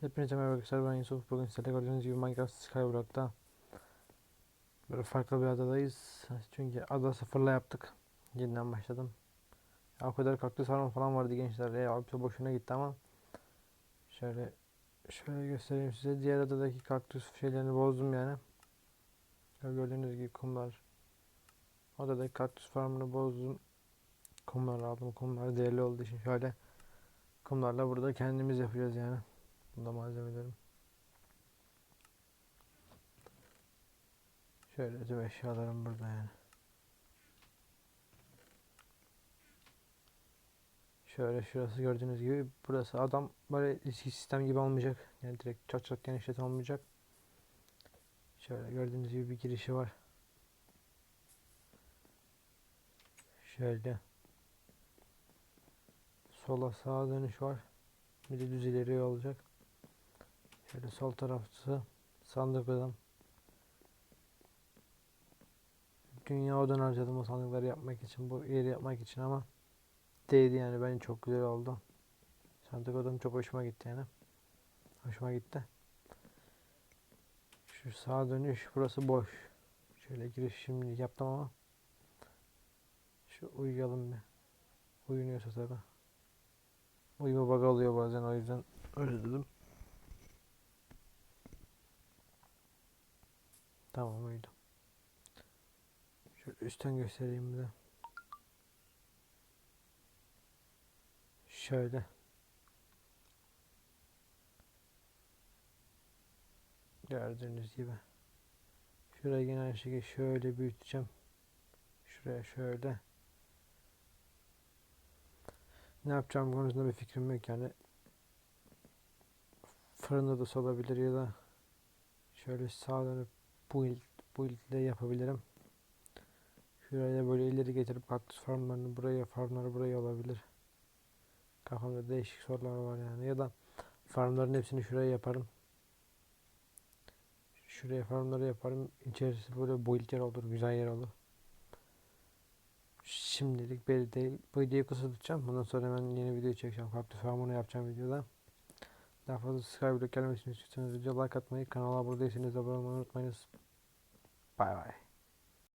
Hepinize merhaba arkadaşlar ben Yusuf. Bugün sizlerle gördüğünüz gibi Minecraft Skyblock'ta böyle farklı bir adadayız. Çünkü ada sıfırla yaptık. Yeniden başladım. Ya o kadar kaktüs farmı falan vardı gençler. Ya abi boşuna gitti ama şöyle şöyle göstereyim size. Diğer adadaki kaktüs şeylerini bozdum yani. Şöyle gördüğünüz gibi kumlar. Odadaki kaktüs farmını bozdum. Kumlar aldım. Kumlar değerli olduğu için şöyle kumlarla burada kendimiz yapacağız yani. Bunda malzemelerim. Şöyle tüm eşyalarım burada yani. Şöyle şurası gördüğünüz gibi burası adam böyle eski sistem gibi olmayacak. Yani direkt çat çat genişlet olmayacak. Şöyle gördüğünüz gibi bir girişi var. Şöyle. Sola sağa dönüş var. Bir de düz ileri olacak. Şöyle sol tarafı sandık adam. Dünya odan harcadım o sandıkları yapmak için, bu yeri yapmak için ama değdi yani bence çok güzel oldu. Sandık odam çok hoşuma gitti yani. Hoşuma gitti. Şu sağa dönüş burası boş. Şöyle giriş şimdi yaptım ama şu uyuyalım bir. Uyunuyorsa tabi. Uyuma bug oluyor bazen o yüzden öyle dedim. Tamam uyudum. Şöyle üstten göstereyim bir de. Şöyle. Gördüğünüz gibi. Şuraya yine aynı şekilde şöyle büyüteceğim. Şuraya şöyle. Ne yapacağım konusunda bir fikrim yok yani. Fırında da olabilir ya da şöyle sağa dönüp build, build ile yapabilirim. Şuraya böyle ileri getirip kaktüs farmlarını buraya, farmları buraya olabilir. Kafamda değişik sorular var yani. Ya da farmların hepsini şuraya yaparım. Şuraya farmları yaparım. İçerisi böyle build yer olur, güzel yer olur. Şimdilik belli değil. Bu videoyu kısa tutacağım. Bundan sonra hemen yeni video çekeceğim. Kaktüs farmını yapacağım videoda. Daha fazla Skyblock gelmesini istiyorsanız video like atmayı, kanala abone değilseniz abone olmayı unutmayınız. 拜拜。